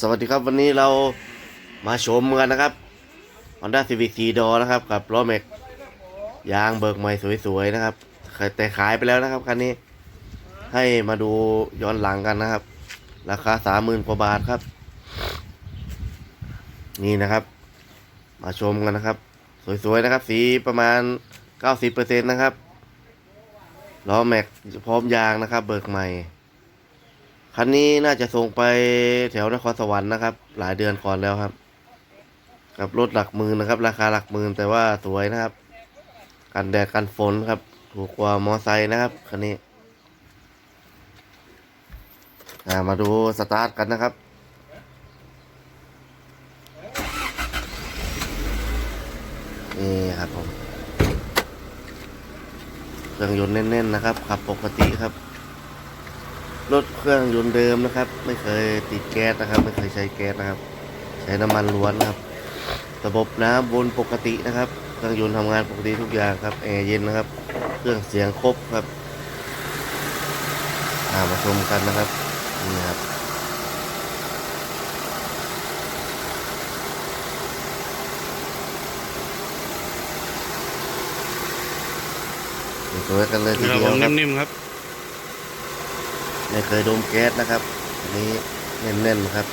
สวัสดีครับวันนี้เรามาชมกันนะครับ Honda Civic 4ดอนะครับกับล้อแม็กยางเบิกใหม่สวยๆนะครับแต่ขายไปแล้วนะครับคันนี้ให้มาดูย้อนหลังกันนะครับ ราคาสามหมื่นกว่าบาทครับ นี่นะครับ มาชมกันนะครับ สวยๆนะครับ สีประมาณ 90%นะครับล้อแม็กพร้อมยางนะครับ เบิกใหม่ คันนี้น่าจะส่งไปแถวนครสวรรค์นะครับ หลายเดือนก่อนแล้วครับ กับรถหลักหมื่นนะครับ ราคาหลักหมื่นแต่ว่าสวยนะครับ กันแดดกันฝนครับ ถูกกว่ามอไซค์นะครับคันนี้มาดูสตาร์ทกันนะครับนี่ครับผม เครื่องยนต์แน่นๆนะครับขับปกติครับ รถเครื่องยนต์เดิมนะครับ ไม่เคยติดแก๊สนะครับ ไม่เคยใช้แก๊สนะครับ ใช้น้ำมันล้วนนะครับ ระบบน้ำวนปกตินะครับ เครื่องยนต์ทำงานปกติทุกอย่างครับแอร์เย็นนะครับ เครื่องเสียงครบครับามาชมกันนะครับนี่ครับสวยกันเลยทีเดียวครับนิ่มๆครับ ไม่เคยดมแก๊สนะครับอันนี้แน่นๆครับ